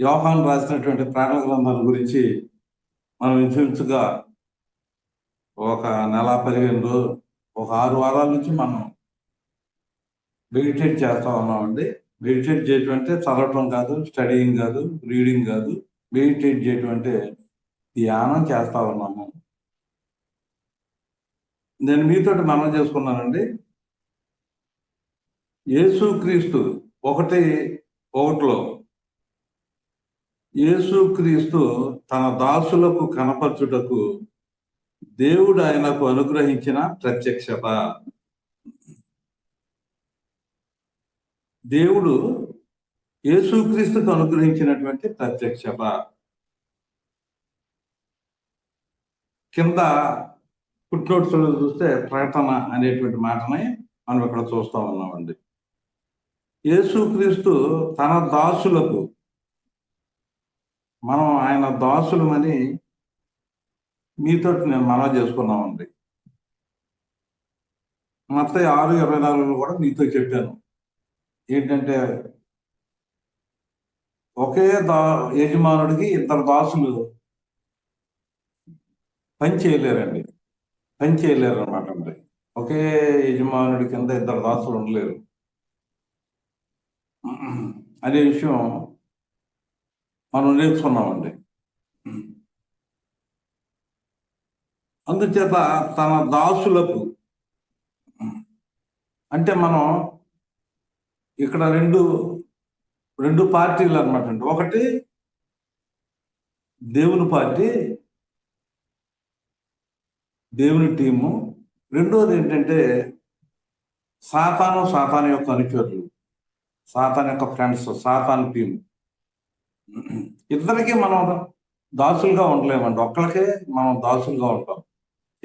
యోహాన్ రాసినటువంటి ప్రాణ గ్రంథాల గురించి మనం ఇంచుమించుగా ఒక నెల పదిహేను రోజు ఒక ఆరు వారాల నుంచి మనం మెడిటేట్ చేస్తా ఉన్నామండి. మెడిటేట్ చేయటం అంటే చదవటం కాదు స్టడీయింగ్ కాదు రీడింగ్ కాదు. మెడిటేట్ చేయటం అంటే ధ్యానం చేస్తా ఉన్నాము. నేను మీతోటి మనం చేసుకున్నానండి. యేసుక్రీస్తు ఒకటి ఒకటిలో యేసుక్రీస్తు తన దాసులకు కనపరచుటకు దేవుడు ఆయనకు అనుగ్రహించిన ప్రత్యక్షత. దేవుడు యేసుక్రీస్తుకు అనుగ్రహించినటువంటి ప్రత్యక్షత. కింద ఫుట్నోట్స్ చూస్తే ప్రకటన అనేటువంటి మాటని మనం ఇక్కడ చూస్తూ ఉన్నామండి. యేసుక్రీస్తు తన దాసులకు మనం ఆయన దాసులమని మీతో నేను మనవి చేసుకున్నామండి. మొత్తం ఆరు ఇరవై నాలుగులో కూడా మీతో చెప్పాను. ఏంటంటే ఒకే దా యజమానుడికి ఇద్దరు దాసులు పని చేయలేరండి. పని చేయలేరు అనమాట అండి. ఒకే యజమానుడి కింద ఇద్దరు దాసులు ఉండలేరు. అనే విషయం మనం నేర్చుకున్నామండి. అందుచేత తన దాసులకు అంటే మనం ఇక్కడ రెండు రెండు పార్టీలు అనమాట అండి ఒకటి దేవుని పార్టీ దేవుని టీము. రెండోది ఏంటంటే సాతాను సాతాను యొక్క అనుచరులు సాతాన్ యొక్క ఫ్రెండ్స్ సాతాన్ టీము. ఇద్దరికి మనం దాసులుగా ఉండలేమండి. ఒక్కరికే మనం దాసులుగా ఉంటాం.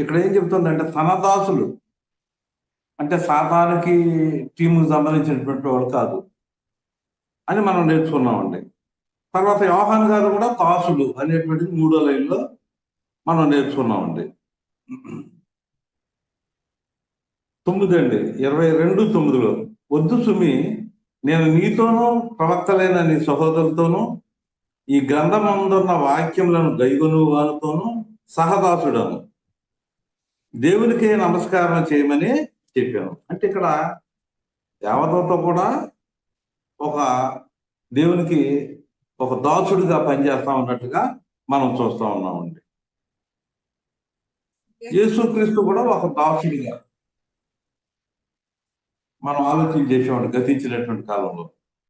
ఇక్కడ ఏం చెప్తుందంటే తన దాసులు అంటే సాతానికి టీముకి సంబంధించినటువంటి వాళ్ళు కాదు అని మనం నేర్చుకున్నామండి. తర్వాత యోహాన్ గారు కూడా దాసులు అనేటువంటిది మూడో లైన్లో మనం నేర్చుకున్నామండి. తొమ్మిది అండి ఇరవై రెండు తొమ్మిదిలో వద్దు సుమి నేను నీతోనూ ప్రవక్తలైన నీ సహోదరులతోనూ ఈ గ్రంథమందున్న వాక్యములను గైగొను వారితోనూ సహదాసుడను. దేవునికే నమస్కారం చేయమని చెప్పాను. అంటే ఇక్కడ దేవతలతో కూడా ఒక దేవునికి ఒక దాసుడిగా పనిచేస్తా ఉన్నట్టుగా మనం చూస్తా ఉన్నామండి. యేసుక్రీస్తు కూడా ఒక దాసుడిగా మనం ఆలోచన చేసేవాడు గతించినటువంటి కాలంలో.